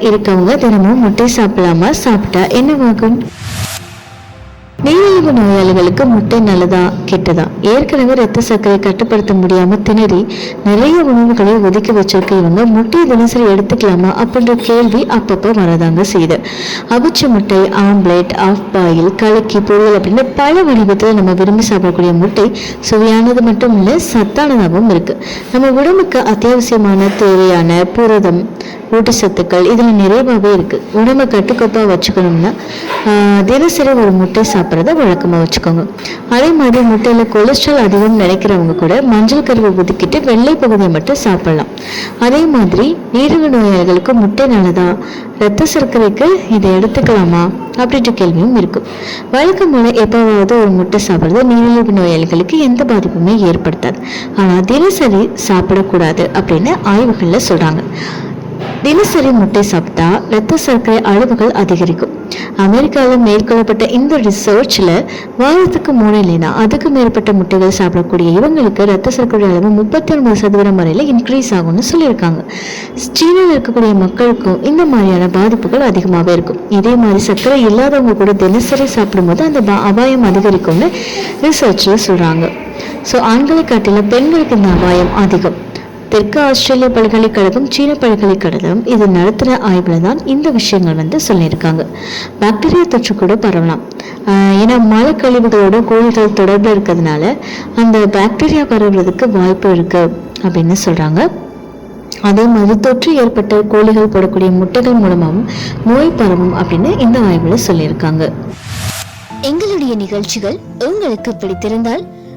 இருக்கவங்க தினமும் முட்டை சாப்பிடலாமா சாப்பிட்டா என்னவாகும்? நீரிழிவு நோயாளிகளுக்கு முட்டை நல்லதா கெட்டதா? ஏற்கனவே ரத்த சர்க்கரை கட்டுப்படுத்த முடியாம திணறி நிறைய உணவுகளை ஒதுக்கி வச்சிருக்க இவங்க முட்டையை தினசரி எடுத்துக்கலாமா அப்படின்ற கேள்வி அப்பப்போ வரதாங்க செய்யுது. அவிச்ச முட்டை ஆம்லேட் ஆஃப் பாயில் கலக்கி பொருள் அப்படின்னு பல வடிவத்தில் நம்ம விரும்பி சாப்பிடக்கூடிய முட்டை சுவையானது மட்டும் இல்லை சத்தானதாகவும் இருக்கு. நம்ம உடம்புக்கு அத்தியாவசியமான தேவையான புரதம் ஊட்டச்சத்துக்கள் இதில் நிறையவாகவே இருக்குது உடம்பை கட்டுக்கோப்பாக வச்சுக்கணும்னா தினசரி ஒரு முட்டை சாப்பிட்றத வழக்கமாக வச்சுக்கோங்க. அதே மாதிரி முட்டையில் கொலஸ்ட்ரால் அதிகம் நினைக்கிறவங்க கூட மஞ்சள் கருவை ஒதுக்கிட்டு வெள்ளை பகுதியை மட்டும் சாப்பிடலாம். அதே மாதிரி நீரிழிவு நோயாளிகளுக்கு முட்டை நல்லதா ரத்த சர்க்கரைக்கு இதை எடுத்துக்கலாமா? அப்படின்ற கேள்வியும் இருக்கும் வழக்கம் போல எப்போவாவது ஒரு முட்டை சாப்பிட்றது நீரிழிவு நோயாளிகளுக்கு எந்த பாதிப்புமே ஏற்படுத்தாது. ஆனால் தினசரி சாப்பிடக்கூடாது அப்படின்னு ஆய்வுகளில் சொல்கிறாங்க தினசரி முட்டை சாப்பிட்டா ரத்த சர்க்கரை அளவுகள் அதிகரிக்கும். அமெரிக்காவில் மேற்கொள்ளப்பட்ட இந்த ரிசர்ச்சில் வாரத்துக்கு மூணு இல்லைன்னா அதுக்கு மேற்பட்ட முட்டைகள் சாப்பிடக்கூடிய இவங்களுக்கு ரத்த சர்க்கரை அளவு முப்பத்தி ஒன்பது சதவீதம் வரையில் இன்க்ரீஸ் ஆகும்னு சொல்லியிருக்காங்க. சீனாவில் இருக்கக்கூடிய மக்களுக்கும் இந்த மாதிரியான பாதிப்புகள் அதிகமாகவே இருக்கும். இதே மாதிரி சர்க்கரை இல்லாதவங்க கூட தினசரி சாப்பிடும்போது அந்த அபாயம் அதிகரிக்கும்னு ரிசர்ச்சில் சொல்கிறாங்க ஸோ ஆண்களை காட்டிலும் பெண்களுக்கு இந்த அபாயம் அதிகம். தெற்கு ஆஸ்திரேலிய பல்கலைக்கழகம் சீன பல்கலைக்கழகம் இது நடத்துகிற ஆய்வில் தான் இந்த விஷயங்கள் வந்து சொல்லியிருக்காங்க. பாக்டீரியா தொற்று கூட பரவலாம். ஏன்னா மழை கழிவுகளோட கோழிகள் தொடர்பில் இருக்கிறதுனால அந்த பாக்டீரியா பரவுறதுக்கு வாய்ப்பு இருக்குது அப்படின்னு சொல்கிறாங்க அதே மாதிரி தொற்று ஏற்பட்ட கோழிகள் போடக்கூடிய முட்டைகள் மூலமாகவும் நோய் பரவும் அப்படின்னு இந்த ஆய்வில் சொல்லியிருக்காங்க. எங்களுடைய நிகழ்ச்சிகள் உங்களுக்கு பிடித்திருந்தால்